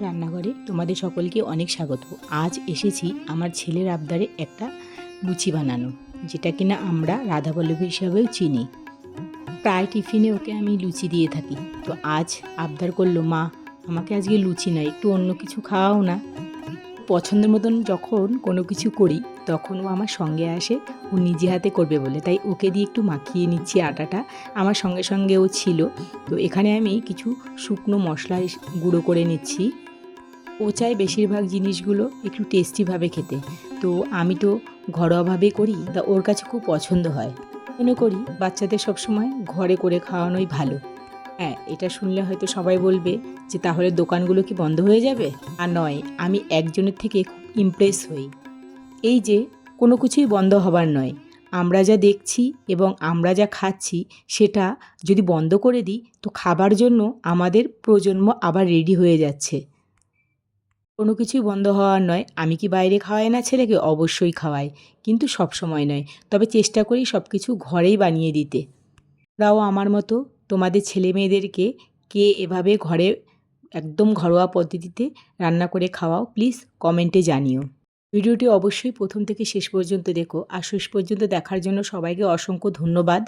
রান্নাঘরে তোমাদের সকলকে অনেক স্বাগত। আজ এসেছি আমার ছেলের আবদারে একটা লুচি বানানো যেটা কিনা আমরা রাধাবল্লভী হিসাবেও চিনি। প্রায় টিফিনে ওকে আমি লুচি দিয়ে থাকি। তো আজ আবদার করল, মা, আমাকে আজকে লুচি নয় একটু অন্য কিছু খাওয়াও না। পছন্দের মতন যখন কোনো কিছু করি, তখন ও আমার সঙ্গে আসে, ও নিজে হাতে করবে বলে। তাই ওকে দিয়ে একটু মাখিয়ে নিচ্ছি আটাটা। আমার সঙ্গে সঙ্গে ও ছিল। তো এখানে আমি কিছু শুকনো মশলা গুঁড়ো করে নিচ্ছি। ও চায় বেশিরভাগ জিনিসগুলো একটু টেস্টিভাবে খেতে। তো আমি তো ঘরোয়াভাবে করি, তা ওর কাছে খুব পছন্দ হয়। মনে করি বাচ্চাদের সবসময় ঘরে করে খাওয়ানোই ভালো। হ্যাঁ এটা শুনলে হয়তো সবাই বলবে যে তাহলে দোকানগুলো কি বন্ধ হয়ে যাবে? আর নয়, আমি একজনের থেকে খুব ইমপ্রেস হই। এই যে কোনো কিছুই বন্ধ হবার নয়। আমরা যা দেখছি এবং আমরা যা খাচ্ছি, সেটা যদি বন্ধ করে দিই, তো খাবার জন্য আমাদের প্রজন্ম আবার রেডি হয়ে যাচ্ছে। কোনো কিছুই বন্ধ হওয়ার নয়। আমি কি বাইরে খাওয়াই না ছেলেকে? অবশ্যই খাওয়াই। কিন্তু সব সময় নয়। তবে চেষ্টা করি সব কিছু ঘরেই বানিয়ে দিতে। ওরাও আমার মতো তোমাদের ছেলে মেয়েদেরকে কে এভাবে ঘরে একদম ঘরোয়া পদ্ধতিতে রান্না করে খাওয়াও, প্লিজ কমেন্টে জানিও। ভিডিওটি অবশ্যই প্রথম থেকে শেষ পর্যন্ত দেখো। আর শেষ পর্যন্ত দেখার জন্য সবাইকে অসংখ্য ধন্যবাদ।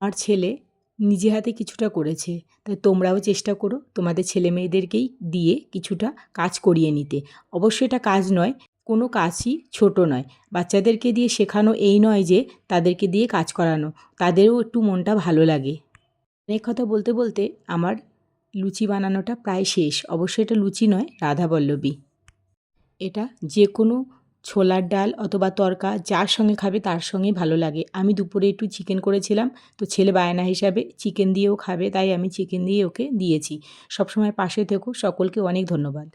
আমার ছেলে নিজে হাতে কিছুটা করেছে। তাই তোমরাও চেষ্টা করো তোমাদের ছেলে মেয়েদেরকেই দিয়ে কিছুটা কাজ করিয়ে নিতে। অবশ্যই এটা কাজ নয়, কোনো কাজই ছোট নয়। বাচ্চাদেরকে দিয়ে শেখানো এই নয় যে তাদেরকে দিয়ে কাজ করানো, তাদেরও একটু মনটা ভালো লাগে। অনেক কথা বলতে বলতে আমার লুচি বানানোটা প্রায় শেষ। অবশ্যই এটা লুচি নয় রাধাবল্লভী এটা যে কোনো ছোলার ডাল অথবা তরকা যার সঙ্গে খাবে তার সঙ্গেই ভালো লাগে। আমি দুপুরে একটু চিকেন করেছিলাম, তো ছেলে বায়না হিসাবে চিকেন দিয়েও খাবে, তাই আমি চিকেন দিয়ে ওকে দিয়েছি। সবসময় পাশে থেকো, সকলকে অনেক ধন্যবাদ।